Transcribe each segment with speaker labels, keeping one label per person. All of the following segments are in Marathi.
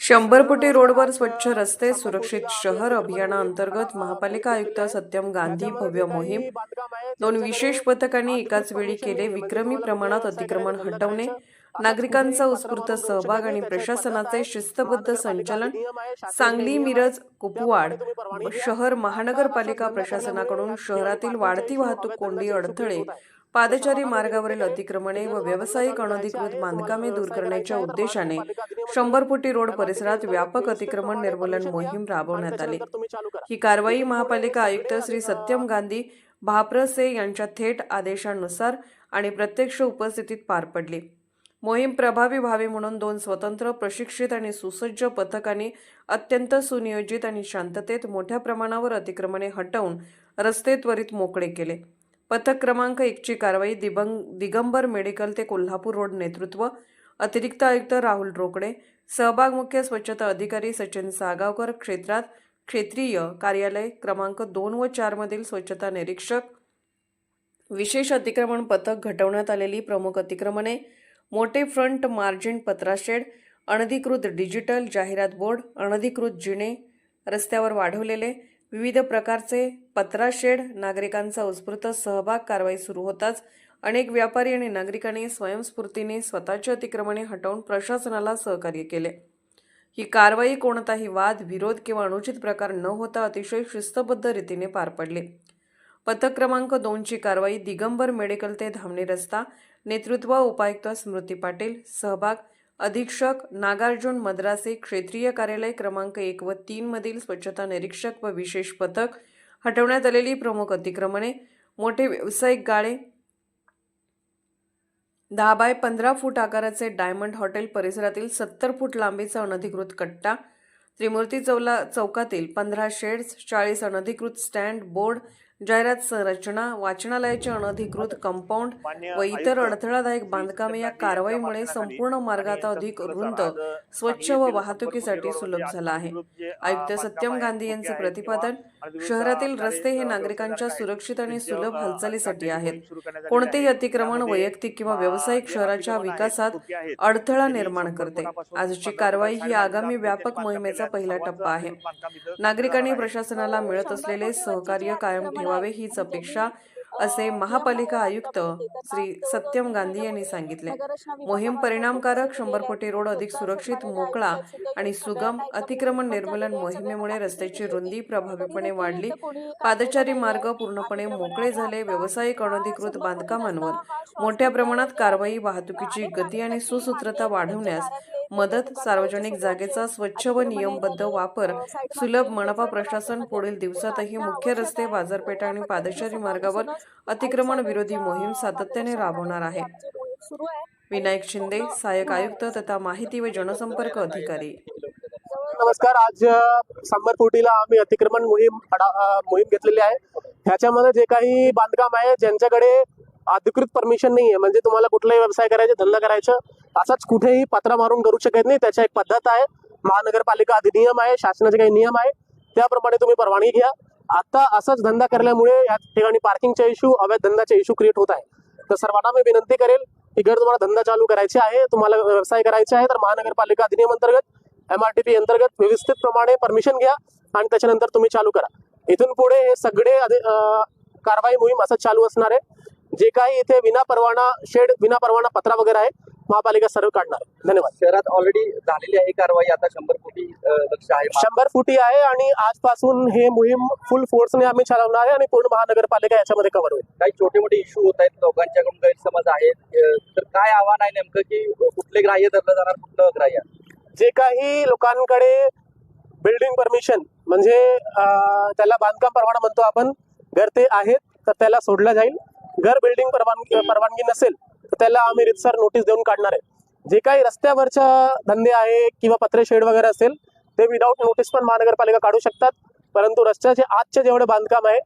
Speaker 1: शंभर फुटे रोडवर स्वच्छ रस्ते सुरक्षित शहर अभियानाअंतर्गत महापालिका आयुक्त सत्यम गांधी भव्य मोहीम दोन विशेष पथकांनी एकाच वेळी केले विक्रमी प्रमाणात अतिक्रमण हटवणे नागरिकांचा उत्स्फूर्त सहभाग आणि प्रशासनाचे शिस्तबद्ध संचालन सांगली मिरज कुपवाड शहर महानगरपालिका प्रशासनाकडून शहरातील वाढती वाहतूक कोंडी अडथळे पादचारी मार्गावरील अतिक्रमणे व व्यावसायिक अनधिकृत बांधकामे दूर करण्याच्या उद्देशाने शंभर फुटी रोड परिसरात व्यापक अतिक्रमण निर्मूलन मोहीम राबवण्यात आली. ही कारवाई महापालिका आयुक्त श्री सत्यम गांधी भाप्रसे यांच्या थेट आदेशानुसार आणि प्रत्यक्ष उपस्थितीत पार पडली. मोहीम प्रभावी व्हावी म्हणून दोन स्वतंत्र प्रशिक्षित आणि सुसज्ज पथकांनी अत्यंत सुनियोजित आणि शांततेत मोठ्या प्रमाणावर अतिक्रमणे हटवून रस्ते त्वरित मोकळे केले. पथक क्रमांक एकची कारवाई दिबंग दिगंबर मेडिकल ते कोल्हापूर रोड नेतृत्व अतिरिक्त आयुक्त राहुल रोकडे सहभाग मुख्य स्वच्छता अधिकारी सचिन सागावकर क्षेत्रात क्षेत्रीय कार्यालय क्रमांक दोन व चारमधील स्वच्छता निरीक्षक विशेष अतिक्रमण पथक घटवण्यात आलेली प्रमुख अतिक्रमणे मोठे फ्रंट मार्जिन पत्राशेड अनधिकृत डिजिटल जाहिरात बोर्ड अनधिकृत जिने रस्त्यावर वाढवलेले विविध प्रकारचे पत्राशेड नागरिकांचा उत्स्फूर्त सहभाग कारवाई सुरू होताच अनेक व्यापारी आणि नागरिकांनी स्वयंस्फूर्तीने स्वतःची अतिक्रमणे हटवून प्रशासनाला सहकार्य केले. ही कारवाई कोणताही वाद विरोध किंवा अनुचित प्रकार न होता अतिशय शिस्तबद्ध रीतीने पार पडली. पथक क्रमांक दोनची कारवाई दिगंबर मेडिकल ते धामणी रस्ता नेतृत्व उपायुक्त स्मृती पाटील सहभाग अधीक्षक नागार्जुन मद्रासे क्षेत्रीय कार्यालय क्रमांक एक व तीन मधील स्वच्छता निरीक्षक व विशेष पथक हटवण्यात आलेली प्रमुख अतिक्रमणे मोठे व्यावसायिक गाळे दहा बाय पंधरा फूट आकाराचे डायमंड हॉटेल परिसरातील सत्तर फूट लांबीचा अनधिकृत कट्टा त्रिमूर्ती चौला चौकातील पंधरा शेड्स चाळीस अनधिकृत स्टँड बोर्ड जाहिरात संरचना वाचनालयाचे अनधिकृत कंपाऊंड व इतर अडथळादायक बांधकामे या कारवाईमुळे संपूर्ण मार्ग आता अधिक रुंद स्वच्छ व वाहतुकीसाठी सुलभ झाला आहे. आयुक्त सत्यम गांधी यांचे प्रतिपादन शहरातील रस्ते हे नागरिकांच्या सुरक्षित आणि सुलभ हालचालीसाठी आहेत. कोणतेही अतिक्रमण वैयक्तिक किंवा व्यावसायिक शहराच्या विकासात अडथळा निर्माण करते. आजची कारवाई ही आगामी व्यापक मोहिमेचा पहिला टप्पा आहे. नागरिकांनी प्रशासनाला मिळत असलेले सहकार्य कायम ठेवावे हीच अपेक्षा असे महापालिका आयुक्त श्री सत्यम गांधी यांनी सांगितले. मोहीम परिणामकारक शंभर कोटी रोड अधिक सुरक्षित मोकळा आणि सुगम अतिक्रमण निर्मूलन मोहिमेमुळे रस्त्याची रुंदी प्रभावीपणे वाढली. पादचारी मार्ग पूर्णपणे मोकळे झाले. व्यावसायिक अनधिकृत बांधकामांवर मोठ्या प्रमाणात कारवाई वाहतुकीची गती आणि सुसूत्रता वाढवण्यास मदत सार्वजनिक जागेचा स्वच्छ व नियमबद्ध वापर सुलभ मनपा प्रशासन पुढील दिवसातही मुख्य रस्ते बाजारपेठा आणि पादचारी मार्गावर अतिक्रमण विरोधी मोहीम सातत्याने राबवणार आहे. विनायक शिंदे सहाय्यक आयुक्त तथा माहिती व जनसंपर्क अधिकारी.
Speaker 2: नमस्कार. आज सांबरफुटीला आम्ही अतिक्रमण मोहीम मोहीम घेतलेली आहे. ह्याच्यामध्ये जे काही बांधकाम आहे ज्यांच्याकडे अधिकृत परमिशन नाही आहे म्हणजे तुम्हाला कुठलाही व्यवसाय करायचा धंदा करायचा असाच कुठेही पत्रा मारून करू शकत नाही. त्याच्या एक पद्धत आहे. महानगरपालिका अधिनियम आहे. शासनाचे काही नियम आहे. त्याप्रमाणे तुम्ही परवानगी घ्या. आता असाच धंदा करल्यामुळे या ठिकाणी पार्किंगचा इश्यू अवैध धंदाचा इश्यू क्रिएट होत आहे. तर सर्वांना मी विनंती करेल की जर तुम्हाला धंदा चालू करायचा आहे तुम्हाला व्यवसाय करायचा आहे तर महानगरपालिका अधिनियम अंतर्गत एम आर टी पी अंतर्गत व्यवस्थित प्रमाणे परमिशन घ्या आणि त्याच्यानंतर तुम्ही चालू करा. इथून पुढे हे सगळे अधि- कारवाई मोहीम असंच चालू असणार आहे. जे काही इथे विना परवाना शेड विना परवाना पत्रा वगैरे आहे महापालिका सर्व काढणार. धन्यवाद.
Speaker 3: शहरात ऑलरेडी झालेली आहे कारवाई आता शंभर अ, लक्ष आहे.
Speaker 2: शंभर फुटी आहे आणि आजपासून हे मोहीम फुल फोर्सने आम्ही चालवणार आहे आणि पूर्ण महानगरपालिका याच्यामध्ये कव्हर होईल.
Speaker 3: काही छोटे मोठे इश्यू होत आहेत लोकांच्याकडून गैरसमज आहेत. तर काय आव्हान आहे नेमकं की कुठले ग्राह्य धरलं जाणार कुठलं अग्राह्य
Speaker 2: जे काही लोकांकडे बिल्डिंग परमिशन म्हणजे त्याला बांधकाम परवाना म्हणतो आपण घर ते आहेत तर त्याला सोडलं जाईल. घर बिल्डिंग परवानगी परवानगी नसेल तर त्याला आम्ही रितसर नोटीस देऊन काढणार आहे. जे काही रस्त्यावरच्या धंदे आहे किंवा पत्रे शेड वगैरे असेल ते विदाऊट नोटीस पण महानगरपालिका काढू शकतात. परंतु रस्त्याचे आजचे जेवढे बांधकाम आहे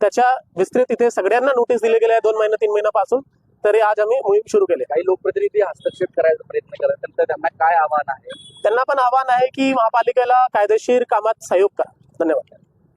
Speaker 2: त्याच्या विस्तृत इथे सगळ्यांना नोटीस दिले गेले आहे दोन महिने तीन महिन्यापासून. तरी आज आम्ही मोहीम सुरू केली
Speaker 3: काही लोकप्रतिनिधी हस्तक्षेप करायचा प्रयत्न करत तर त्यांना काय आव्हान आहे?
Speaker 2: त्यांना पण आव्हान आहे की महापालिकेला कायदेशीर कामात सहयोग करा. धन्यवाद.